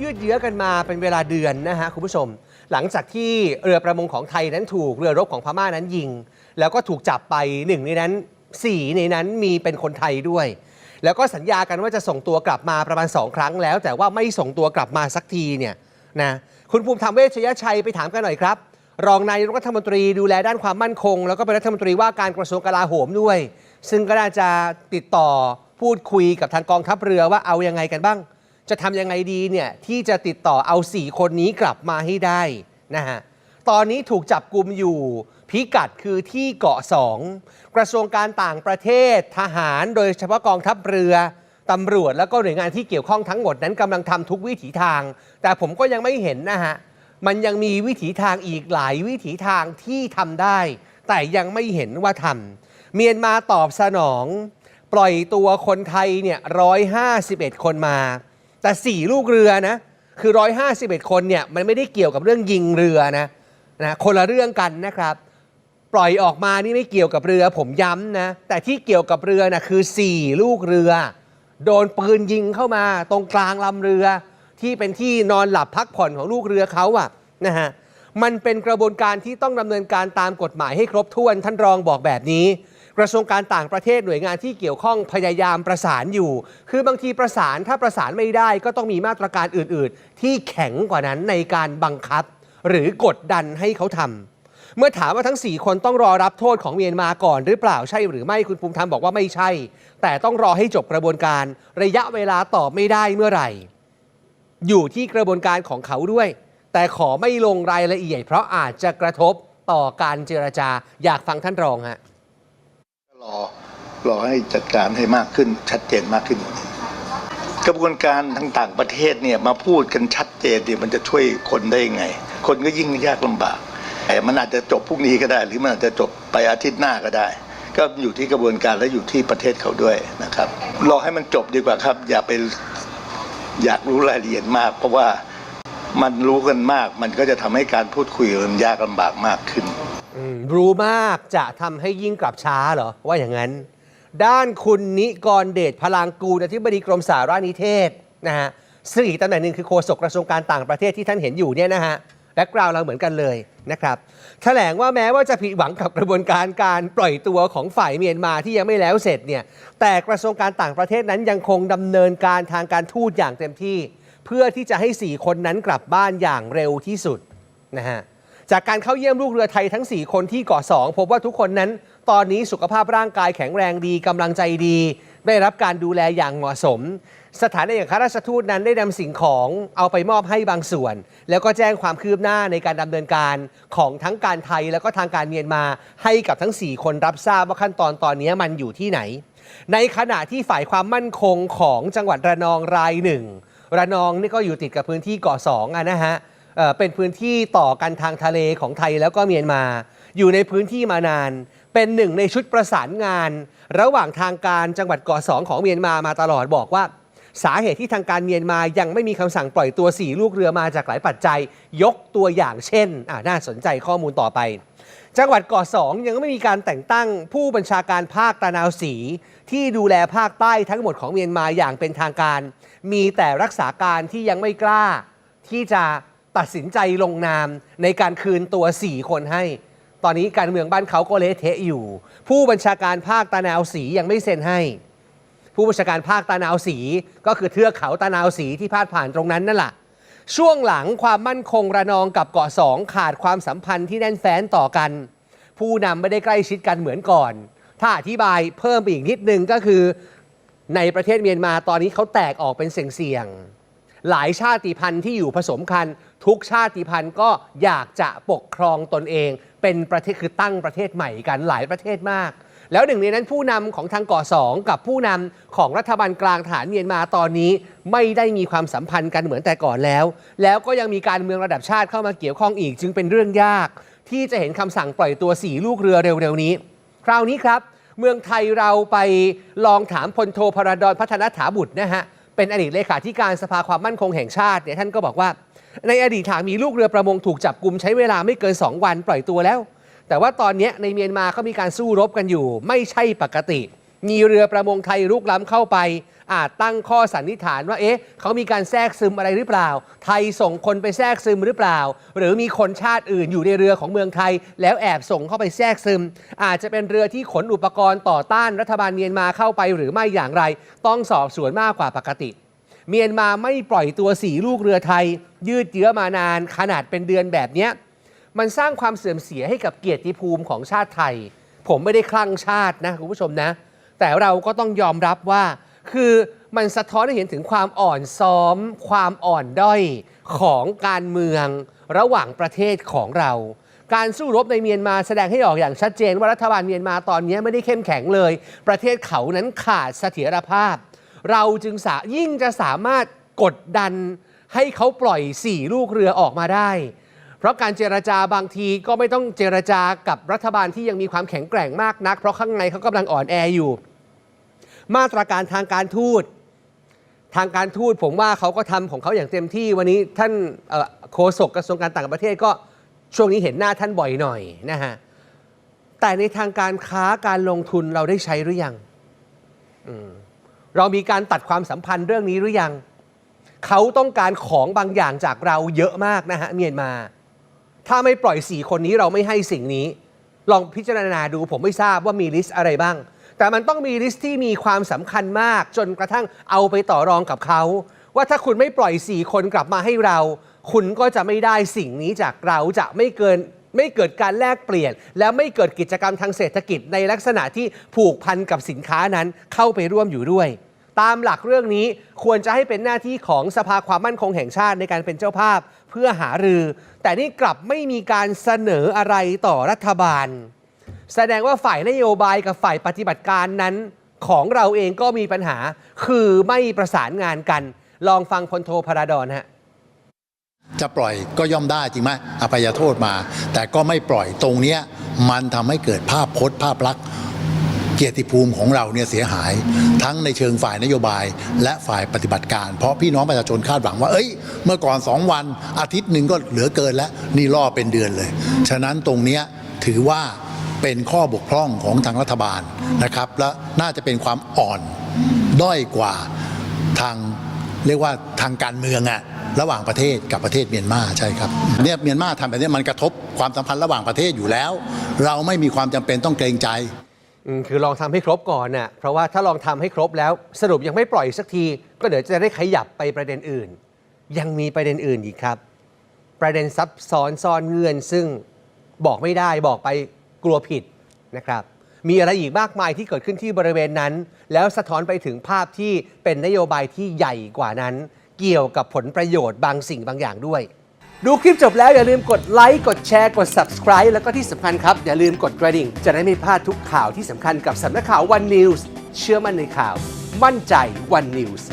ยืดเยื้อกันมาเป็นเวลาเดือนนะฮะคุณผู้ชม หลังจากที่เรือประมงของไทยนั้นถูกเรือรบของพม่านั้นยิง แล้วก็ถูกจับไปหนึ่งในนั้นสี่ในนั้นมีเป็นคนไทยด้วย แล้วก็สัญญากันว่าจะส่งตัวกลับมาประมาณ 2 ครั้งแล้ว แต่ว่าไม่ส่งตัวกลับมาสักทีเนี่ยนะคุณภูมิธรรมเวชยชัยไปถามกันหน่อยครับ รองนายกรัฐมนตรีดูแลด้านความมั่นคง แล้วก็เป็นรัฐมนตรีว่าการกระทรวงกลาโหมด้วย ซึ่งก็น่าจะติดต่อพูดคุยกับทางกองทัพเรือว่าเอายังไงกันบ้าง จะทำยังไงดีเนี่ยที่จะติดต่อเอา 4 คนนี้กลับมาให้ได้นะฮะตอนนี้ถูกจับกลุ่มอยู่ พิกัดคือที่เกาะ2กระทรวงการต่างประเทศทหารโดยเฉพาะกองทัพเรือตำรวจแล้วก็หน่วยงานที่เกี่ยวข้องทั้งหมดนั้นกำลังทำทุกวิถีทาง แต่ผมก็ยังไม่เห็นนะฮะมันยังมีวิถีทางอีกหลายวิถีทางที่ทำได้ แต่ยังไม่เห็นว่าทำเมียนมาตอบสนอง ปล่อยตัวคนไทยเนี่ย151 คนมา แต่ 4 ลูกเรือนะคือ 151 คนเนี่ยมันไม่ได้เกี่ยวกับเรื่องยิงเรือนะนะคนละเรื่องกันนะครับ ปล่อยออกมานี่ไม่เกี่ยวกับเรือผมย้ำนะ แต่ที่เกี่ยวกับเรือนะคือ 4 ลูกเรือ โดนปืนยิงเข้ามาตรงกลางลำเรือ ที่เป็นที่นอนหลับพักผ่อนของลูกเรือเขาอะนะฮะมันเป็นกระบวนการที่ต้องดำเนินการตามกฎหมายให้ครบถ้วนท่านรองบอกแบบนี้ กระทรวงการต่างประเทศหน่วยงานที่เกี่ยวข้องพยายามประสานอยู่ คือบางทีประสานถ้าประสานไม่ได้ก็ต้องมีมาตรการอื่น ๆ ที่แข็งกว่านั้นในการบังคับ หรือกดดันให้เขาทำเมื่อถามว่าทั้ง 4 คนต้องรอรับโทษของเมียนมาก่อนหรือเปล่าใช่หรือไม่คุณภูมิธรรมบอกว่าไม่ใช่ แต่ต้องรอให้จบกระบวนการ ระยะเวลาตอบไม่ได้เมื่อไหร่ อยู่ที่กระบวนการของเขาด้วย แต่ขอไม่ลงรายละเอียด เพราะอาจจะกระทบต่อการเจรจาอยากฟังท่านรองฮะ รอรอให้จัดการให้มากขึ้นชัดเจนมากขึ้นกว่านี้กระบวนการทางต่างประเทศเนี่ยมาพูดกันชัดเจนเนี่ยมันจะช่วยคนได้ยังไง คนก็ยิ่งยากลำบากแต่มันอาจจะจบพรุ่งนี้ก็ได้ หรือมันอาจจะจบไปอาทิตย์หน้าก็ได้ ก็อยู่ที่กระบวนการและอยู่ที่ประเทศเขาด้วยนะครับ รอให้มันจบดีกว่าครับ อย่าไปอยากรู้รายละเอียดมาก เพราะว่ามันรู้กันมาก มันก็จะทำให้การพูดคุยมันยากลำบากมากขึ้นอืม รู้มากจะทำให้ยิ่งกลับช้าเหรอ ว่าอย่างนั้น ด้านคุณนิกรเดชพลางกูลอธิบดีกรมสารนิเทศนะฮะซึ่งอีกตำแหน่งหนึ่งคือโฆษกกระทรวงการต่างประเทศที่ท่านเห็นอยู่เนี่ยนะฮะแบ็กกราวเราเหมือนกันเลยนะครับแถลงว่าแม้ว่าจะผิดหวังกับกระบวนการการปล่อยตัวของฝ่ายเมียนมาที่ยังไม่แล้วเสร็จเนี่ยแต่กระทรวงการต่างประเทศนั้นยังคงดำเนินการทางการทูตอย่างเต็มที่ เพื่อที่จะให้ 4 คนนั้นกลับบ้านอย่างเร็วที่สุดนะฮะ จากการเข้าเยี่ยมลูกเรือไทยทั้ง 4 คนที่เกาะ2พบว่าทุกคนนั้น ตอนนี้สุขภาพร่างกายแข็งแรงดีกำลังใจดี ได้รับการดูแลอย่างเหมาะสม สถานเอกอัครราชทูตนั้นได้นำสิ่งของเอาไปมอบให้บางส่วน แล้วก็แจ้งความคืบหน้าในการดำเนินการของทั้งการไทยแล้วก็ทางการเมียนมาให้กับทั้ง 4 คนรับทราบว่าขั้นตอนตอนนี้มันอยู่ที่ไหน ในขณะที่ฝ่ายความมั่นคงของจังหวัดระนองรายหนึ่งระนองนี่ก็อยู่ติดกับพื้นที่เกาะสองอะนะฮะ เป็นพื้นที่ต่อกันทางทะเลของไทยแล้วก็เมียนมา อยู่ในพื้นที่มานาน เป็นหนึ่งในชุดประสานงาน ระหว่างทางการจังหวัดเกาะสองของเมียนมามาตลอดบอกว่า สาเหตุที่ทางการเมียนมายังไม่มีคำสั่งปล่อยตัว4ลูกเรือมาจากหลายปัจจัย ยกตัวอย่างเช่นน่าสนใจข้อมูลต่อไปจังหวัดเกาะสองยังไม่มีการแต่งตั้งผู้บัญชาการภาคตะนาวศรีที่ดูแลภาคใต้ทั้งหมดของเมียนมาอย่างเป็นทางการ มีแต่รักษาการที่ยังไม่กล้าที่จะ ตัดสินใจลงนามในการคืนตัว 4 คนให้ ตอนนี้การเมืองบ้านเขาก็เละเทะอยู่ ผู้บัญชาการภาคตะนาวศรียังไม่เซ็นให้ ผู้บัญชาการภาคตะนาวศรีก็คือเทือกเขาตะนาวศรีที่พาดผ่านตรงนั้นนั่นแหละช่วงหลังความมั่นคงระนองกับเกาะสองขาดความสัมพันธ์ที่แน่นแฟ้นต่อกัน ผู้นำไม่ได้ใกล้ชิดกันเหมือนก่อน ถ้าอธิบายเพิ่มไปอีกนิดนึงก็คือ ในประเทศเมียนมาตอนนี้เขาแตกออกเป็นเสี่ยงๆหลายชาติพันธุ์ที่อยู่ผสมกัน ทุกชาติพันธุ์ก็อยากจะปกครองตนเอง เป็นประเทศคือตั้งประเทศใหม่กันหลายประเทศมาก แล้วหนึ่งในนั้นผู้นำของทางก่อสองกับผู้นำของรัฐบาลกลางฐานเมียนมาตอนนี้ ไม่ได้มีความสัมพันธ์กันเหมือนแต่ก่อนแล้ว แล้วก็ยังมีการเมืองระดับชาติเข้ามาเกี่ยวข้องอีก จึงเป็นเรื่องยาก ที่จะเห็นคำสั่งปล่อยตัวสี่ลูกเรือเร็วๆนี้ คราวนี้ครับ เมืองไทยเราไปลองถามพลโทพระดอนพัฒนถาบุตรนะฮะเป็นอดีตเลขาธิการสภาความมั่นคงแห่งชาติเนี่ยท่านก็บอกว่า ในอดีตหากมีลูกเรือประมงถูกจับกลุ่มใช้เวลาไม่เกิน 2 วันปล่อยตัวแล้ว แต่ว่าตอนนี้ในเมียนมาเขามีการสู้รบกันอยู่ ไม่ใช่ปกติ มีเรือประมงไทยรุกล้ำเข้าไป อาจตั้งข้อสันนิษฐานว่าเอ๊ะเขามีการแทรกซึมอะไรหรือเปล่า ไทยส่งคนไปแทรกซึมหรือเปล่า หรือมีคนชาติอื่นอยู่ในเรือของเมืองไทย แล้วแอบส่งเข้าไปแทรกซึม อาจจะเป็นเรือที่ขนอุปกรณ์ต่อต้านรัฐบาลเมียนมาเข้าไปหรือไม่อย่างไร ต้องสอบสวนมากกว่าปกติ เมียนมาไม่ปล่อยตัวสีลูกเรือไทย ยืดเยื้อมานานขนาดเป็นเดือนแบบเนี้ยมันสร้างความเสื่อมเสียให้กับเกียรติภูมิของชาติไทย ผมไม่ได้คลั่งชาตินะคุณผู้ชมนะ แต่เราก็ต้องยอมรับว่า คือมันสะท้อนให้เห็นถึงความอ่อนซ้อม ความอ่อนด้อยของการเมืองระหว่างประเทศของเรา การสู้รบในเมียนมาแสดงให้ออกอย่างชัดเจนว่ารัฐบาลเมียนมาตอนนี้ไม่ได้เข้มแข็งเลย ประเทศเขานั้นขาดเสถียรภาพ เราจึงสายิ่งจะสามารถกดดันให้เขาปล่อยสี่ลูกเรือออกมาได้ เพราะการเจรจาบางทีก็ไม่ต้องเจรจากับรัฐบาลที่ยังมีความแข็งแกร่งมากนัก เพราะข้างในเขากำลังอ่อนแออยู่ มาตรการทางการทูตทางการทูตผมว่าเขาก็ทำของเขาอย่างเต็มที่วันนี้ท่านโฆษกกระทรวงการต่างประเทศก็ช่วงนี้เห็นหน้าท่านบ่อยหน่อยนะฮะแต่ในทางการค้าการลงทุนเราได้ใช้หรือยัง อืม เรามีการตัดความสัมพันธ์เรื่องนี้หรือยัง เขาต้องการของบางอย่างจากเราเยอะมากนะฮะเมียนมา ถ้าไม่ปล่อยสี่คนนี้เราไม่ให้สิ่งนี้ ลองพิจารณาดูผมไม่ทราบว่ามีลิสต์อะไรบ้าง แต่มันต้องมีลิสต์ที่มีความสำคัญมาก จนกระทั่งเอาไปต่อรองกับเขา ว่าถ้าคุณไม่ปล่อยสี่คนกลับมาให้เรา คุณก็จะไม่ได้สิ่งนี้จากเราจะไม่เกิน ไม่เกิดการแลกเปลี่ยน และไม่เกิดกิจกรรมทางเศรษฐกิจในลักษณะที่ผูกพันกับสินค้านั้นเข้าไปร่วมอยู่ด้วย ตามหลักเรื่องนี้ควรจะให้เป็นหน้าที่ของสภาความมั่นคงแห่งชาติในการเป็นเจ้าภาพเพื่อหารือ แต่นี่กลับไม่มีการเสนออะไรต่อรัฐบาล แสดงว่าฝ่ายนโยบายกับฝ่ายปฏิบัติการนั้น ของเราเองก็มีปัญหา คือไม่ประสานงานกัน ลองฟังพลโทพระดอนฮะ จะปล่อยก็ย่อมได้จริงไหมอภัยโทษมา แต่ก็ไม่ปล่อยตรงเนี้ยมันทำให้เกิดภาพพจน์ภาพลักษณ์เกียรติภูมิของเราเนี่ยเสียหาย ทั้งในเชิงฝ่ายนโยบาย และฝ่ายปฏิบัติการ เพราะพี่น้องประชาชนคาดหวังว่า เอ้ย เมื่อก่อน 2 วันอาทิตย์หนึ่งก็เหลือเกินแล้วนี่ล่อเป็นเดือนเลย ฉะนั้นตรงเนี้ยถือว่าเป็นข้อบกพร่องของทางรัฐบาลนะครับ และน่าจะเป็นความอ่อนด้อยกว่าทางเรียกว่าทางการเมืองอะ ระหว่างประเทศกับประเทศเมียนมาใช่ครับเนี่ยเมียนมาทำแบบนี้มันกระทบความสัมพันธ์ระหว่างประเทศอยู่แล้ว เราไม่มีความจำเป็นต้องเกรงใจอืมคือลองทำให้ครบก่อนน่ะเพราะว่าถ้าลองทำให้ครบแล้วสรุปยังไม่ปล่อยสักที ก็เดี๋ยวจะได้ขยับไปประเด็นอื่น ยังมีประเด็นอื่นอีกครับ ประเด็นซับซ้อนซ่อนเงื่อนซึ่งบอกไม่ได้บอกไปกลัวผิดนะครับมีอะไรอีกมากมายที่เกิดขึ้นที่บริเวณนั้น แล้วสะท้อนไปถึงภาพที่เป็นนโยบายที่ใหญ่กว่านั้น เกี่ยวกับผลประโยชน์บางสิ่งบางอย่างด้วย ดูคลิปจบแล้วอย่าลืมกดไลค์กดแชร์กด subscribe แล้วก็ที่สำคัญครับ อย่าลืมกดกระดิ่ง จะได้ไม่พลาดทุกข่าวที่สำคัญกับสำนักข่าววันนิวส์เชื่อมั่นในข่าว มั่นใจวันนิวส์